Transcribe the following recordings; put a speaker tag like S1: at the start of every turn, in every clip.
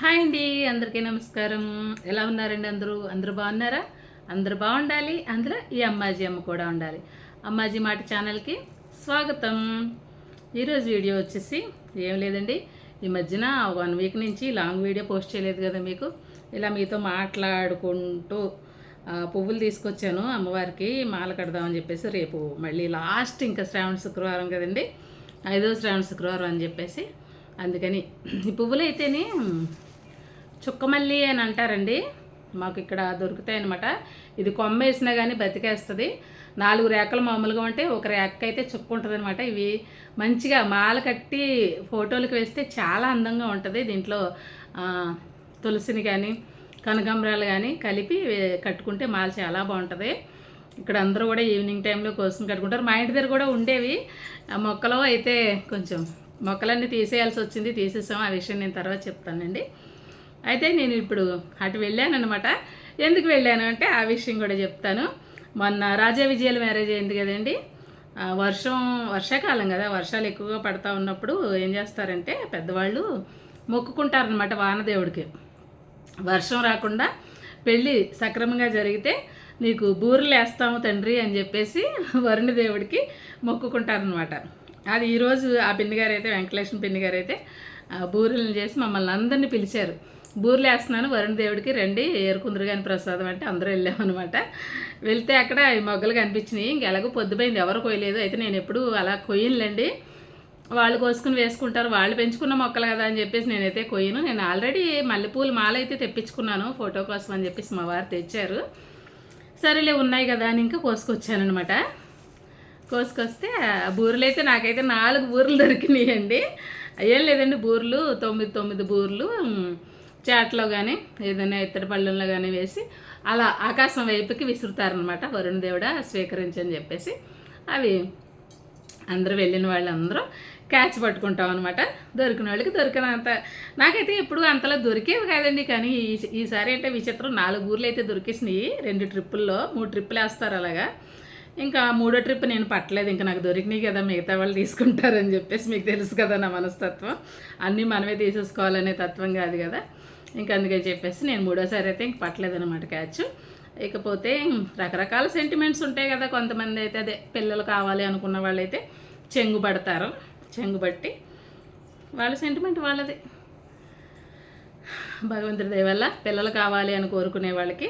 S1: Hi అండి అందరికీ నమస్కారం. ఎలా ఉన్నారండి అందరూ? అందరూ బాగున్నారా? అందరూ బాగుండాలి అందులో ఈ అమ్మాజీ అమ్మ కూడా ఉండాలి. అమ్మాజీ మాట ఛానల్కి స్వాగతం. ఈరోజు వీడియో వచ్చేసి ఏం లేదండి ఈ మధ్యన వన్ వీక్ నుంచి లాంగ్ వీడియో పోస్ట్ చేయలేదు కదా మీకు. ఇలా మీతో మాట్లాడుకుంటూ పువ్వులు తీసుకొచ్చాను అమ్మవారికి మాల కడదామని చెప్పేసి రేపు మళ్ళీ లాస్ట్ ఇంకా శ్రావణ శుక్రవారం కదండి ఐదో శ్రావణ శుక్రవారం అని చెప్పేసి అందుకని ఈ పువ్వులు అయితేనే చుక్కమల్లి అని అంటారండి. మాకు ఇక్కడ దొరుకుతాయి అనమాట ఇది కొమ్మ వేసినా కానీ బతికేస్తుంది. నాలుగు రేఖలు మామూలుగా ఉంటే ఒక రేక అయితే చుక్క ఉంటుంది అనమాట ఇవి మంచిగా మాల కట్టి ఫోటోలకు వేస్తే చాలా అందంగా ఉంటుంది. దీంట్లో తులసిని కానీ కనకాంబరాలు కానీ కలిపి కట్టుకుంటే మాల చాలా బాగుంటుంది. ఇక్కడ అందరూ కూడా ఈవినింగ్ టైంలో కోసం కట్టుకుంటారు. మా ఇంటి దగ్గర కూడా ఉండేవి. ఆ మొక్కలు అయితే కొంచెం మొక్కలన్నీ తీసేయాల్సి వచ్చింది. తీసేసాం. ఆ విషయం నేను తర్వాత చెప్తానండి. అయితే నేను ఇప్పుడు అటు వెళ్ళాను అనమాట ఎందుకు వెళ్ళాను అంటే ఆ విషయం కూడా చెప్తాను. మొన్న రాజా విజయాల మ్యారేజ్ అయింది కదండి. వర్షం వర్షాకాలం కదా వర్షాలు ఎక్కువగా పడతా ఉన్నప్పుడు ఏం చేస్తారంటే పెద్దవాళ్ళు మొక్కుకుంటారనమాట వానదేవుడికి. వర్షం రాకుండా పెళ్ళి సక్రమంగా జరిగితే నీకు బూరెలు వేస్తాము తండ్రి అని చెప్పేసి వరుణ దేవుడికి మొక్కుకుంటారనమాట అది ఈరోజు ఆ పిన్ని గారు అయితే వెంకటలక్ష్మి పిన్ని గారు అయితే ఆ బూరెలను చేసి మమ్మల్ని అందరినీ పిలిచారు. బూరెలు వేస్తున్నాను వరుణ దేవుడికి రండి ఏరుకుందరు కానీ ప్రసాదం అంటే అందరూ వెళ్ళామన్నమాట. వెళ్తే అక్కడ ఈ మొగ్గలు కనిపించినాయి ఇంక ఎలాగో పొద్దుపోయింది ఎవరు కొయ్యలేదు. అయితే నేను ఎప్పుడు అలా కొయ్యనులేండి. వాళ్ళు కోసుకుని వేసుకుంటారు వాళ్ళు పెంచుకున్న మొక్కలు కదా అని చెప్పేసి నేనైతే కొయ్యను. నేను ఆల్రెడీ మల్లెపూలు మాల అయితే తెప్పించుకున్నాను ఫోటో కోసం అని చెప్పేసి మా వారు తెచ్చారు. సరేలే ఉన్నాయి కదా అని ఇంకా కోసుకొచ్చానమాట కోసుకొస్తే ఆ బూరెలు అయితే నాకైతే నాలుగు బూరెలు దొరికినాయండి. ఏం లేదండి బూరెలు తొమ్మిది తొమ్మిది బూరెలు చాట్లో కానీ ఏదైనా ఇత్తడి పళ్ళల్లో కానీ వేసి అలా ఆకాశం వైపుకి విసురుతారనమాట వరుణ దేవుడా స్వీకరించని చెప్పేసి. అవి అందరూ వెళ్ళిన వాళ్ళందరూ క్యాచ్ పట్టుకుంటాం అనమాట దొరికిన వాళ్ళకి దొరికినంత నాకైతే ఎప్పుడు అంతలా దొరికేవి కాదండి కానీ ఈ- ఈసారి అంటే విచిత్రం నాలుగు ఊర్లు అయితే దొరికేసినాయి. రెండు ట్రిప్పుల్లో మూడు ట్రిప్పులు వేస్తారు అలాగా. ఇంకా మూడో ట్రిప్ నేను పట్టలేదు ఇంకా నాకు దొరికినాయి కదా మిగతా వాళ్ళు తీసుకుంటారని చెప్పేసి మీకు తెలుసు కదా నా మనస్తత్వం. అన్నీ మనమే తీసేసుకోవాలనే తత్వం కాదు కదా. ఇంకా అందుకే చెప్పేసి నేను మూడోసారి అయితే ఇంక పట్టలేదన్నమాట క్యాచ్. ఇకపోతే రకరకాల సెంటిమెంట్స్ ఉంటాయి కదా కొంతమంది అయితే. అదే పిల్లలు కావాలి అనుకున్న వాళ్ళైతే చెంగు పడతారు. చెంగు బట్టి వాళ్ళ సెంటిమెంట్ వాళ్ళది. భగవంతుడి దయ వల్ల పిల్లలు కావాలి అని కోరుకునే వాళ్ళకి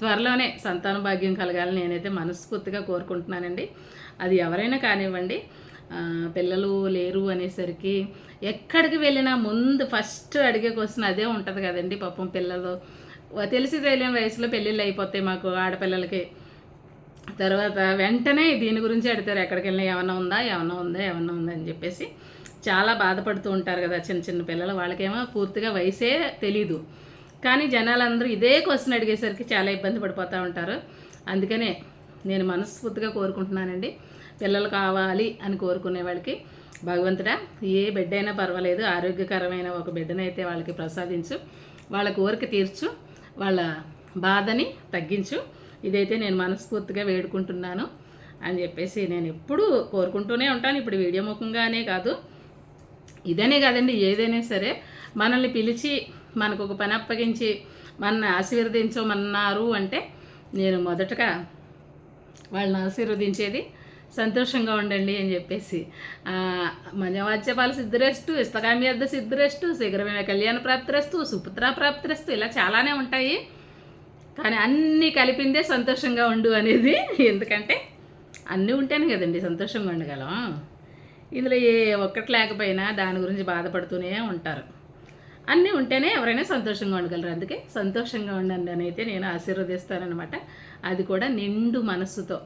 S1: త్వరలోనే సంతాన భాగ్యం కలగాలని నేనైతే మనస్ఫూర్తిగా కోరుకుంటున్నానండి. అది ఎవరైనా కానివ్వండి పిల్లలు లేరు అనేసరికి ఎక్కడికి వెళ్ళినా ముందు ఫస్ట్ అడిగే క్వశ్చన్ అదే ఉంటుంది కదండి పాపం పిల్లలు. తెలిసి తెలియని వయసులో పెళ్ళిళ్ళు అయిపోతాయి మాకు ఆడపిల్లలకి. తర్వాత వెంటనే దీని గురించి అడుగుతారు ఎక్కడికి వెళ్ళినా ఏమన్నా ఉందా ఏమన్నా ఉందా ఏమన్నా ఉందా అని చెప్పేసి చాలా బాధపడుతూ ఉంటారు కదా చిన్న చిన్న పిల్లలు. వాళ్ళకేమో పూర్తిగా వయసే తెలీదు. కానీ జనాలందరూ ఇదే క్వశ్చన్ అడిగేసరికి చాలా ఇబ్బంది పడిపోతూ ఉంటారు. అందుకనే నేను మనస్ఫూర్తిగా కోరుకుంటున్నానండి. పిల్లలు కావాలి అని కోరుకునే వాళ్ళకి భగవంతుడా ఏ బిడ్డ అయినా పర్వాలేదు ఆరోగ్యకరమైన ఒక బిడ్డనైతే వాళ్ళకి ప్రసాదించు వాళ్ళ కోరిక తీర్చు వాళ్ళ బాధని తగ్గించు. ఇదైతే నేను మనస్ఫూర్తిగా వేడుకుంటున్నాను అని చెప్పేసి నేను ఎప్పుడూ కోరుకుంటూనే ఉంటాను. ఇప్పుడు వీడియో ముఖంగానే కాదు ఇదనే కాదండి ఏదైనా సరే మనల్ని పిలిచి మనకు ఒక పని అప్పగించి మన ఆశీర్వదించమన్నారు అంటే నేను మొదటగా వాళ్ళని ఆశీర్వదించేది సంతోషంగా ఉండండి అని చెప్పేసి. మజవాద్యపాల సిద్ధిరేస్తూ ఇస్తకామ్యర్థ సిద్ధిరేస్తూ శీఘ్రమైన కళ్యాణ ప్రాప్తిరేస్తూ సుపుత్ర ప్రాప్తిరేస్తూ ఇలా చాలానే ఉంటాయి. కానీ అన్నీ కలిపిందే సంతోషంగా ఉండు అనేది ఎందుకంటే అన్నీ ఉంటేనే కదండి సంతోషంగా ఉండగలం. ఇందులో ఏ ఒక్కటి లేకపోయినా దాని గురించి బాధపడుతూనే ఉంటారు. అన్నీ ఉంటేనే ఎవరైనా సంతోషంగా ఉండగలరు. అందుకే సంతోషంగా ఉండండి అని అయితే నేను ఆశీర్వదిస్తానమాట అది కూడా నిండు మనస్సుతో.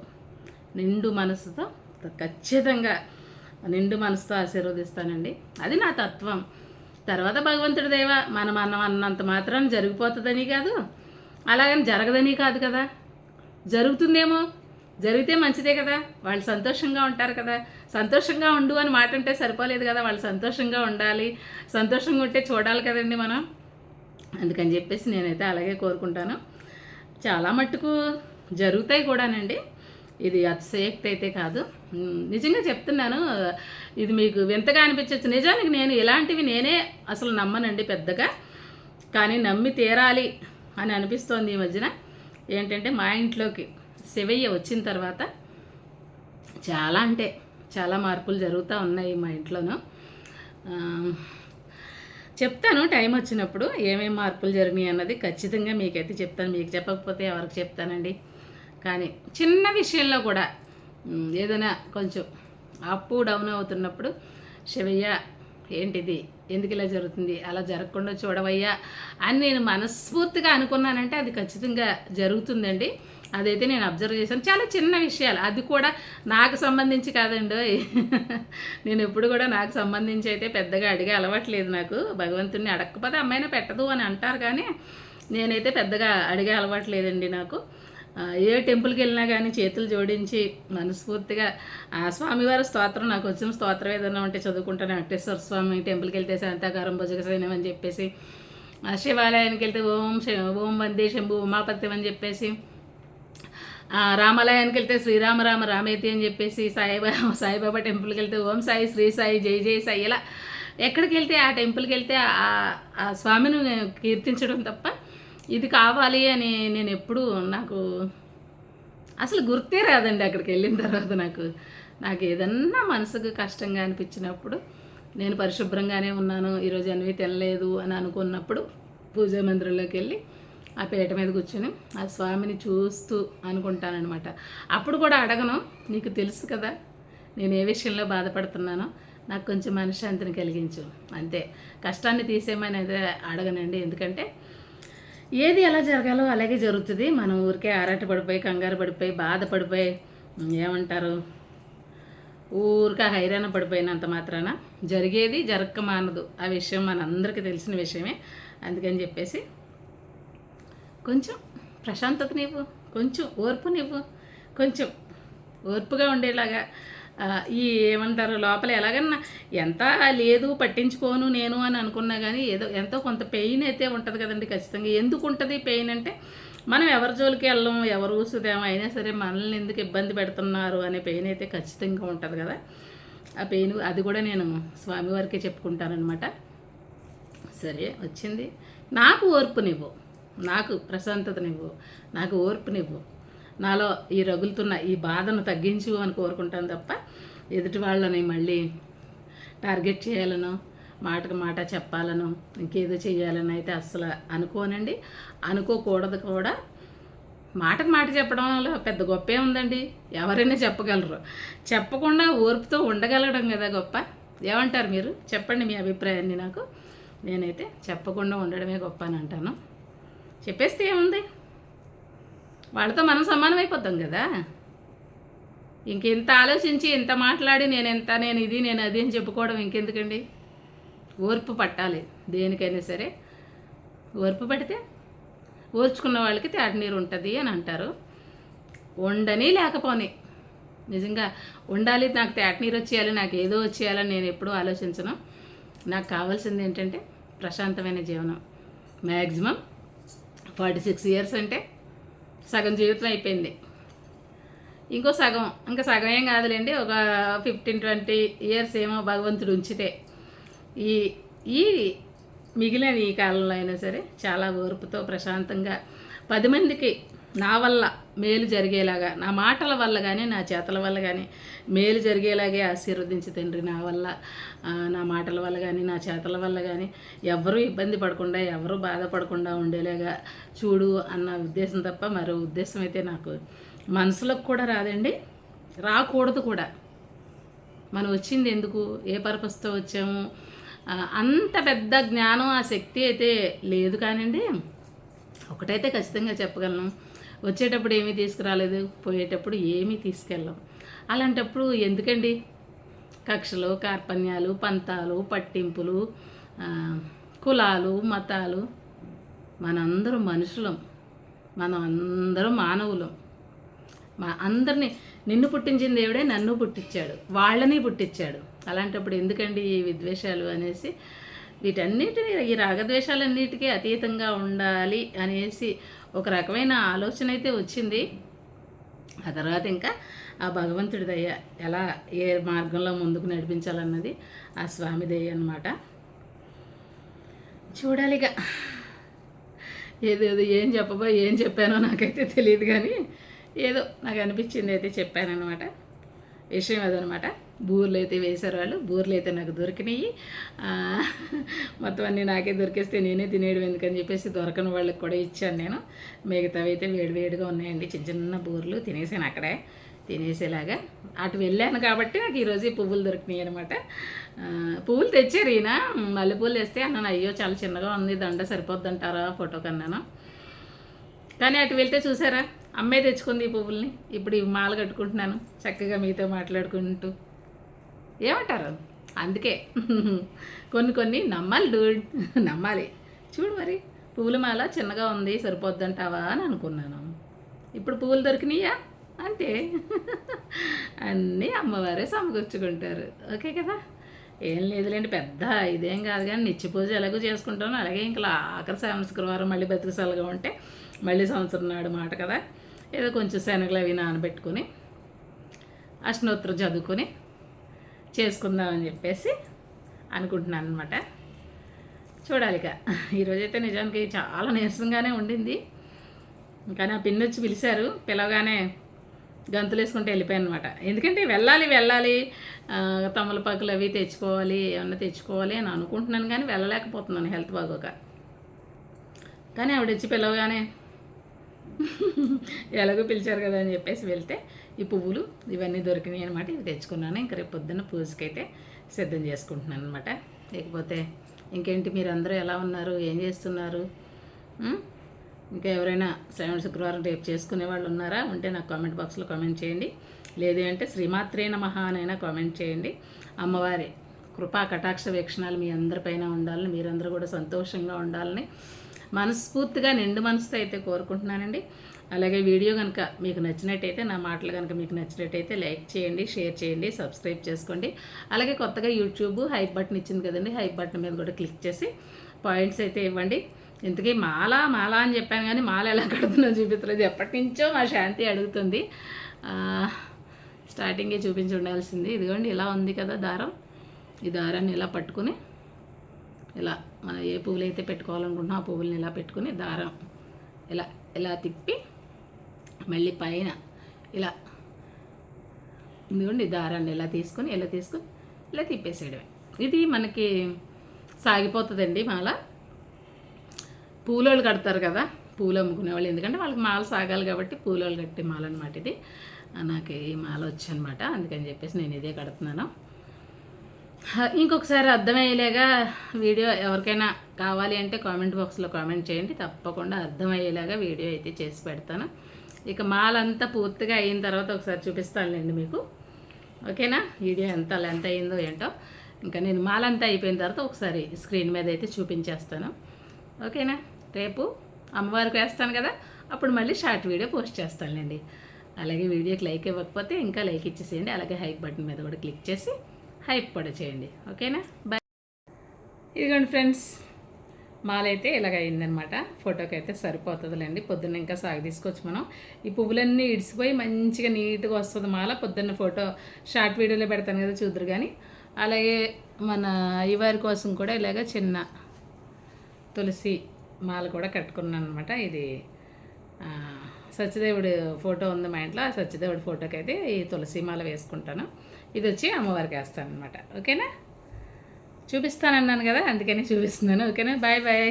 S1: నిండు మనసుతో ఖచ్చితంగా నిండు మనసుతో ఆశీర్వదిస్తానండి. అది నా తత్వం. తర్వాత భగవంతుడి దేవ మనం అన్నం అన్నంత మాత్రం జరిగిపోతుందని కాదు అలాగని జరగదని కాదు కదా. జరుగుతుందేమో? జరిగితే మంచిదే కదా. వాళ్ళు సంతోషంగా ఉంటారు కదా. సంతోషంగా ఉండు అని మాట అంటే సరిపోలేదు కదా. వాళ్ళు సంతోషంగా ఉండాలి. సంతోషంగా ఉంటే చూడాలి కదండి మనం. అందుకని చెప్పేసి నేనైతే అలాగే కోరుకుంటాను. చాలా మట్టుకు జరుగుతాయి కూడానండి. ఇది అతిశయక్తి అయితే కాదు. నిజంగా చెప్తున్నాను ఇది మీకు వింతగా అనిపించవచ్చు నిజానికి నేను ఇలాంటివి నేనే అసలు నమ్మనండి పెద్దగా. కానీ నమ్మి తీరాలి అని అనిపిస్తోంది ఈ మధ్యన. ఏంటంటే మా ఇంట్లోకి శివయ్య వచ్చిన తర్వాత చాలా అంటే చాలా మార్పులు జరుగుతూ ఉన్నాయి మా ఇంట్లోనూ. చెప్తాను టైం వచ్చినప్పుడు ఏమేమి మార్పులు జరిగినాయి అన్నది ఖచ్చితంగా మీకైతే చెప్తాను. మీకు చెప్పకపోతే ఎవరికి చెప్తానండి? కానీ చిన్న విషయంలో కూడా ఏదైనా కొంచెం అప్పు డౌన్ అవుతున్నప్పుడు శివయ్య ఏంటిది? ఎందుకు ఇలా జరుగుతుంది? అలా జరగకుండా చూడవయ్యా? అని నేను మనస్ఫూర్తిగా అనుకున్నానంటే అది ఖచ్చితంగా జరుగుతుందండి. అదైతే నేను అబ్జర్వ్ చేశాను. చాలా చిన్న విషయాలు. అది కూడా నాకు సంబంధించి కాదండి నేను ఎప్పుడు కూడా నాకు సంబంధించి అయితే పెద్దగా అడిగే అలవాట్లేదు నాకు. భగవంతుడిని అడగకపోతే అమ్మాయినా పెట్టదు అని అంటారు కానీ నేనైతే పెద్దగా అడిగే అలవాటు లేదండి నాకు. ఏ టెంపుల్కి వెళ్ళినా కానీ చేతులు జోడించి మనస్ఫూర్తిగా ఆ స్వామివారి స్తోత్రం నాకు వచ్చిన స్తోత్రం ఏదైనా ఉంటే చదువుకుంటాను. వెంకటేశ్వర స్వామి టెంపుల్కి వెళ్తే శాంతాకారం భుజగసైనం అని చెప్పేసి ఆ శివాలయానికి వెళ్తే ఓం శ- ఓం వందే శంభు ఉమాపత్యం అని చెప్పేసి ఆ, రామాలయానికి వెళ్తే శ్రీరామ రామ రామేతి అని చెప్పేసి సాయిబాబా సాయిబాబా టెంపుల్కి వెళ్తే ఓం సాయి శ్రీ సాయి జై జై సాయి ఇలా ఎక్కడికి వెళ్తే ఆ టెంపుల్కి వెళ్తే ఆ ఆ స్వామిని కీర్తించడం తప్ప ఇది కావాలి అని నేను ఎప్పుడు నాకు అసలు గుర్తే రాదండి అక్కడికి వెళ్ళిన తర్వాత నాకు. నాకు ఏదన్నా మనసుకు కష్టంగా అనిపించినప్పుడు నేను పరిశుభ్రంగానే ఉన్నాను ఈరోజు అన్వి తినలేదు అని అనుకున్నప్పుడు పూజా మందిరంలోకి వెళ్ళి ఆ పీట మీద కూర్చొని ఆ స్వామిని చూస్తూ అనుకుంటానమాట అప్పుడు కూడా అడగను నీకు తెలుసు కదా నేను ఏ విషయంలో బాధపడుతున్నానో నాకు కొంచెం మనశ్శాంతిని కలిగించు అంతే. కష్టాన్ని తీసేయమని అయితే అడగనండి. ఎందుకంటే ఏది ఎలా జరగాలో అలాగే జరుగుతుంది. మనం ఊరికే ఆరాట పడిపోయి కంగారు పడిపోయి బాధపడిపోయి ఏమంటారు? ఊరికే హైరాణ పడిపోయినంత మాత్రాన జరిగేది జరగక మానదు. ఆ విషయం మనందరికీ తెలిసిన విషయమే. అందుకని చెప్పేసి కొంచెం ప్రశాంతత కొంచెం ఓర్పు కొంచెం ఓర్పుగా ఉండేలాగా ఈ ఏమంటారు లోపల ఎలాగన్నా ఎంత లేదు పట్టించుకోను నేను అని అనుకున్నా కానీ ఏదో ఎంతో కొంత పెయిన్ అయితే ఉంటుంది కదండి ఖచ్చితంగా. ఎందుకు ఉంటుంది పెయిన్ అంటే మనం ఎవరి జోలికి వెళ్ళం ఎవరు ఊసుదేమో అయినా సరే మనల్ని ఎందుకు ఇబ్బంది పెడుతున్నారు అనే పెయిన్ అయితే ఖచ్చితంగా ఉంటుంది కదా. ఆ పెయిన్ అది కూడా నేను స్వామివారికి చెప్పుకుంటానమాట సరే వచ్చింది. నాకు ఓర్పునివ్వు నాకు ప్రశాంతతనివ్వు నాకు ఓర్పునివ్వు నాలో ఈ రగులుతున్న ఈ బాధను తగ్గించు అని కోరుకుంటాను తప్ప ఎదుటి వాళ్ళని మళ్ళీ టార్గెట్ చేయాలనో మాటకు మాట చెప్పాలనో ఇంకేదో చేయాలని అయితే అస్సలు అనుకోనండి. అనుకోకూడదు కూడా. మాటకు మాట చెప్పడంలో పెద్ద గొప్పే ఉందండి. ఎవరైనా చెప్పగలరు. చెప్పకుండా ఓర్పుతో ఉండగలగడం కదా గొప్ప. ఏమంటారు మీరు? చెప్పండి మీ అభిప్రాయాన్ని నాకు. నేనైతే చెప్పకుండా ఉండడమే గొప్ప అని అంటాను. చెప్పేస్తే ఏముంది? వాళ్ళతో మనం సమానం అయిపోతాం కదా. ఇంకెంత ఆలోచించి ఇంత మాట్లాడి నేను ఎంత నేను ఇది నేను అది అని చెప్పుకోవడం ఇంకెందుకండి? ఓర్పు పట్టాలి దేనికైనా సరే. ఓర్పు పడితే ఓర్చుకున్న వాళ్ళకి తేటనీరు ఉంటుంది అని అంటారు. ఉండని లేకపోని. నిజంగా ఉండాలి నాకు తేటనీరు వచ్చేయాలి నాకు ఏదో వచ్చేయాలని నేను ఎప్పుడూ ఆలోచించను. నాకు కావాల్సింది ఏంటంటే ప్రశాంతమైన జీవనం. మ్యాక్సిమం ఫార్టీ సిక్స్ ఇయర్స్ అంటే సగం జీవితం అయిపోయింది. ఇంకో సగం ఇంకా సగం ఏం కాదులేండి ఒక ఫిఫ్టీన్ ట్వంటీ ఇయర్స్ ఏమో భగవంతుడు ఉంచితే. ఈ ఈ మిగిలిన ఈ కాలంలో అయినా సరే చాలా ఓర్పుతో ప్రశాంతంగా పది మందికి నా వల్ల మేలు జరిగేలాగా నా మాటల వల్ల కానీ నా చేతల వల్ల కానీ మేలు జరిగేలాగే ఆశీర్వదించి తండ్రి నా వల్ల నా మాటల వల్ల కానీ నా చేతల వల్ల కానీ ఎవరూ ఇబ్బంది పడకుండా ఎవరూ బాధపడకుండా ఉండేలాగా చూడు అన్న ఉద్దేశం తప్ప మరో ఉద్దేశం అయితే నాకు మనసులకు కూడా రాదండి. రాకూడదు కూడా. మనం వచ్చింది ఎందుకు? ఏ పర్పస్తో వచ్చాము? అంత పెద్ద జ్ఞానం ఆ శక్తి అయితే లేదు కానండి. ఒకటైతే ఖచ్చితంగా చెప్పగలను. వచ్చేటప్పుడు ఏమీ తీసుకురాలేదు పోయేటప్పుడు ఏమీ తీసుకెళ్ళాం. అలాంటప్పుడు ఎందుకండి? కక్షలు కార్పణ్యాలు పంతాలు పట్టింపులు కులాలు మతాలు. మనందరం మనుషులం. మనం అందరం మానవులం. మా అందరినీ నిన్ను పుట్టించిన దేవుడే నన్ను పుట్టించాడు వాళ్ళని పుట్టించాడు. అలాంటప్పుడు ఎందుకండి ఈ విద్వేషాలు అనేసి? వీటన్నిటిని ఈ రాగద్వేషాలన్నిటికీ అతీతంగా ఉండాలి అనేసి ఒక రకమైన ఆలోచన అయితే వచ్చింది. ఆ తర్వాత ఇంకా ఆ భగవంతుడి దయ ఎలా ఏ మార్గంలో ముందుకు నడిపించాలన్నది ఆ స్వామి దయ అనమాట చూడాలిగా. ఏదేదో ఏం చెప్పబో ఏం చెప్పానో నాకైతే తెలియదు కానీ ఏదో నాకు అనిపించింది అయితే చెప్పానమాట విషయం అదనమాట బూర్లు అయితే వేశారు వాళ్ళు. బూర్లు అయితే నాకు దొరికినాయి. మొత్తం అన్నీ నాకే దొరికేస్తే నేనే తినేయడం ఎందుకని చెప్పేసి దొరకని వాళ్ళకి కూడా ఇచ్చాను నేను. మిగతావి అయితే వేడివేడిగా ఉన్నాయండి. చిన్న చిన్న బూర్లు తినేసాను అక్కడే. తినేసేలాగా అటు వెళ్ళాను కాబట్టి నాకు ఈరోజు పువ్వులు దొరికినాయి అనమాట పువ్వులు తెచ్చారు ఈయన. మల్లెపూలు వేస్తే అన్నాను అయ్యో చాలా చిన్నగా ఉంది. దండ సరిపోద్ది అంటారా ఫోటో కన్నాను. కానీ అటు వెళ్తే చూసారా? అమ్మే తెచ్చుకుంది ఈ పువ్వుల్ని. ఇప్పుడు ఈ మాల కట్టుకుంటున్నాను. చక్కగా మీతో మాట్లాడుకుంటూ. ఏమంటారు? అందుకే. కొన్ని కొన్ని నమ్మాలి డూడ్. నమ్మాలి. చూడు మరి పువ్వుల మాల చిన్నగా ఉంది సరిపోద్దంటావా అని అనుకున్నాను. ఇప్పుడు పువ్వులు దొరికినాయా? అంతే. అన్నీ అమ్మవారే సమకూర్చుకుంటారు. ఓకే కదా? ఏం లేదులేండి పెద్ద ఇదేం కాదు కానీ నిత్య పూజ ఎలాగో చేసుకుంటాను అలాగే ఇంకా ఆఖరి శ్రావణ శుక్రవారం మళ్ళీ బతుకుసలుగా ఉంటే మళ్ళీ సంవత్సరం నాడు మాట కదా. ఏదో కొంచెం శనగలు అవి నానబెట్టుకొని అష్టనోత్తరం చదువుకొని చేసుకుందామని చెప్పేసి అనుకుంటున్నాను అనమాట చూడాలి ఈరోజైతే నిజానికి చాలా నీరసంగానే ఉండింది. కానీ ఆ పిన్ని వచ్చి పిలిచారు పిలవగానే గంతులు వేసుకుంటే వెళ్ళిపోయాను అనమాట ఎందుకంటే వెళ్ళాలి వెళ్ళాలి తమలపాకులు అవి తెచ్చుకోవాలి ఏమన్నా తెచ్చుకోవాలి అని అనుకుంటున్నాను కానీ వెళ్ళలేకపోతున్నాను హెల్త్ బాగోక. కానీ ఆవిడ వచ్చి పిలవగానే ఎలాగో పిలిచారు కదా అని చెప్పేసి వెళ్తే ఈ పువ్వులు ఇవన్నీ దొరికినాయి అనమాట ఇవి తెచ్చుకున్నాను. ఇంకా రేపు పొద్దున్న పూజకైతే సిద్ధం చేసుకుంటున్నాను అనమాట లేకపోతే ఇంకేంటి మీరు అందరూ ఎలా ఉన్నారు? ఏం చేస్తున్నారు? ఇంకా ఎవరైనా శ్రవణ శుక్రవారం రేపు చేసుకునే వాళ్ళు ఉన్నారా ఉంటే నాకు కామెంట్ బాక్స్లో కామెంట్ చేయండి. లేదు అంటే శ్రీమాత్రే మహానైనా అనైనా కామెంట్ చేయండి. అమ్మవారి కృపా కటాక్ష వీక్షణాలు మీ అందరిపైన ఉండాలని మీరందరూ కూడా సంతోషంగా ఉండాలని మనస్ఫూర్తిగా నిండు మనసుతో అయితే కోరుకుంటున్నానండి. అలాగే వీడియో కనుక మీకు నచ్చినట్టయితే నా మాటలు కనుక మీకు నచ్చినట్టయితే లైక్ చేయండి షేర్ చేయండి సబ్స్క్రైబ్ చేసుకోండి. అలాగే కొత్తగా యూట్యూబ్ హైప్ బటన్ ఇచ్చింది కదండి హైప్ బటన్ మీద కూడా క్లిక్ చేసి పాయింట్స్ అయితే ఇవ్వండి. ఇంతకీ మాల మాల అని చెప్పాను కానీ మాల ఎలా కడుతున్నా చూపించలేదు. ఎప్పటి నుంచో మా శాంతి అడుగుతుంది. స్టార్టింగే చూపించి ఉండాల్సింది ఇదిగోండి ఇలా ఉంది కదా దారం. ఈ దారాన్ని ఇలా పట్టుకుని ఇలా మనం ఏ పువ్వులు అయితే పెట్టుకోవాలనుకుంటున్నా ఆ పువ్వుల్ని ఇలా పెట్టుకుని దారం ఇలా ఇలా తిప్పి మళ్ళీ పైన ఇలా ఇదిగోండి ఈ దారాన్ని ఇలా తీసుకొని ఇలా తీసుకుని ఇలా తిప్పేసేయడమే. ఇది మనకి సాగిపోతుందండి మాల. పూలోళ్ళు కడతారు కదా పూలు అమ్ముకునే వాళ్ళు ఎందుకంటే వాళ్ళకి మాల సాగాలి కాబట్టి పూలోళ్ళు కట్టే మాల అనమాట ఇది. నాకు ఈ మాల వచ్చనమాట అందుకని చెప్పేసి నేను ఇదే కడుతున్నాను. ఇంకొకసారి అర్థమయ్యేలాగా వీడియో ఎవరికైనా కావాలి అంటే కామెంట్ బాక్స్లో కామెంట్ చేయండి. తప్పకుండా అర్థమయ్యేలాగా వీడియో అయితే చేసి పెడతాను. ఇక మాలంతా పూర్తిగా అయిన తర్వాత ఒకసారి చూపిస్తానులేండి మీకు. ఓకేనా? వీడియో ఎంత లెంత్ అయిందో ఏంటో. ఇంకా నేను మాలంతా అయిపోయిన తర్వాత ఒకసారి స్క్రీన్ మీద అయితే చూపించేస్తాను. ఓకేనా? రేపు అమ్మవారికి వేస్తాను కదా అప్పుడు మళ్ళీ షార్ట్ వీడియో పోస్ట్ చేస్తానులేండి. అలాగే వీడియోకి లైక్ ఇవ్వకపోతే ఇంకా లైక్ ఇచ్చేసేయండి. అలాగే హైక్ బటన్ మీద కూడా క్లిక్ చేసి హైప్ కూడా చేయండి. ఓకేనా బాయ్ ఇదిగోండి ఫ్రెండ్స్ మాలైతే ఇలాగ అయిందనమాట ఫోటోకి అయితే సరిపోతుందిలేండి. పొద్దున్న ఇంకా సాగు తీసుకొచ్చి మనం. ఈ పువ్వులన్నీ ఇడిసిపోయి మంచిగా నీట్గా వస్తుంది మాల. పొద్దున్న ఫోటో షార్ట్ వీడియోలో పెడతాను కదా చూద్దరు కానీ అలాగే మన అయ్యవారి కోసం కూడా ఇలాగ చిన్న తులసి మాల కూడా కట్టుకున్నాను అనమాట ఇది సత్యదేవుడు సత్యదేవుడి ఫోటో ఉంది మా ఇంట్లో. సత్యదేవుడి ఫోటోకి అయితే ఈ తులసి మాల వేసుకుంటాను. ఇది వచ్చి అమ్మవారికి వేస్తాను అనమాట ఓకేనా? చూపిస్తానన్నాను కదా అందుకని చూపిస్తున్నాను. ఓకేనా? Bye bye.